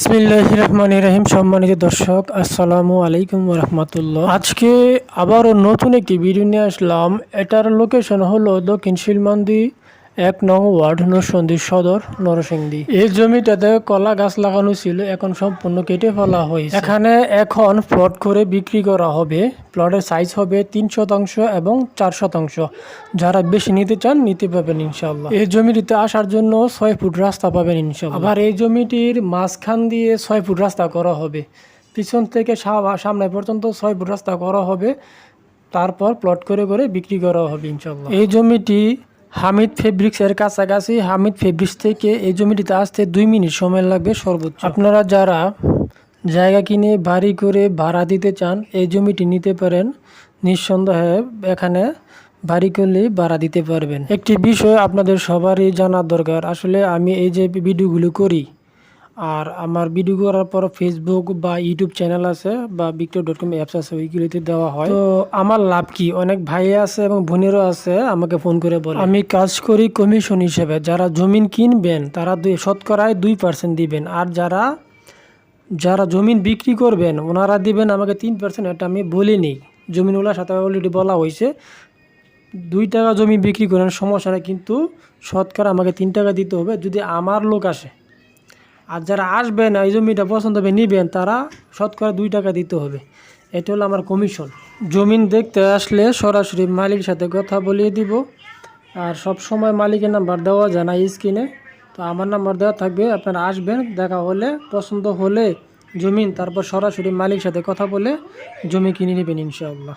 বিসমিল্লাহ রহমান রহিম সম্মানিত দর্শক, আসসালামু আলাইকুম রহমতুল্লাহ। আজকে আবারও নতুন একটি ভিডিও নিয়ে আসলাম। এটার লোকেশন হলো দক্ষিণ শিলমান্দি এক নং ওয়ার্ড নরসন্দী সদর নরসিংদী। এই জমিটাতে কলা গাছ লাগানো ছিল, এখন সম্পূর্ণ কেটে ফেলা হয়েছে। এখানে এখন প্লট করে বিক্রি করা হবে। প্লটের সাইজ হবে তিন শতাংশ এবং চার শতাংশ। যারা বেশি নিতে চান, নিতে পাবেন ইনশাল্লাহ এই জমিটিতে আসার জন্য ছয় ফুট রাস্তা পাবেন ইনশাল্লাহ আবার এই জমিটির মাঝখান দিয়ে ছয় ফুট রাস্তা করা হবে। পিছন থেকে সামনে পর্যন্ত ছয় ফুট রাস্তা করা হবে। তারপর প্লট করে করে বিক্রি করা হবে ইনশাল্লাহ এই জমিটি হামিদ ফেব্রিক্স এর কাছাকাছি হামিদ ফেব্রিক্স থেকে এই জমিটিতে আসতে দুই মিনিট সময় লাগবে সর্বোচ্চ। আপনারা যারা জায়গা কিনে বাড়ি করে ভাড়া দিতে চান, এই জমিটি নিতে পারেন। নিঃসন্দেহে এখানে বাড়ি করলে ভাড়া দিতে পারবেন। একটি বিষয় আপনাদের সবারই জানার দরকার। আসলে আমি এই যে ভিডিওগুলো করি আর আমার ভিডিও করার পর ফেসবুক বা ইউটিউব চ্যানেল আছে বা বিক্টর ডট কম অ্যাপস আছে, ওইগুলিতে দেওয়া হয়। তো আমার লাভ কি? অনেক ভাই আছে এবং বোনেরও আছে, আমাকে ফোন করে বলে। আমি কাজ করি কমিশন হিসেবে। যারা জমিন কিনবেন, তারা দুই শতকরায় দুই পার্সেন্ট দিবেন। আর যারা যারা জমিন বিক্রি করবেন, ওনারা দিবেন আমাকে তিন পার্সেন্ট এটা আমি বলিনি। জমিনওয়ালার সাথে অলরেডি বলা হয়েছে। দুই টাকা জমি বিক্রি করেন, সমস্যা কিন্তু শতকরা আমাকে তিন টাকা দিতে হবে। যদি আমার লোক আসে আর যারা আসবেন এই জমিটা পছন্দ হবে, নিবেন, তারা শতকরা দুই টাকা দিতে হবে। এটা হলো আমার কমিশন জমিন দেখতে আসলে সরাসরি মালিকের সাথে কথা বলিয়ে দিব। আর সব সময় মালিকের নাম্বার দেওয়া না স্ক্রিনে তো আমার নাম্বার দেওয়া থাকবে, আপনারা আসবেন, দেখা হলে, পছন্দ হলে জমিন, তারপর সরাসরি মালিকের সাথে কথা বলে জমি কিনে নেবেন ইনশাআল্লাহ।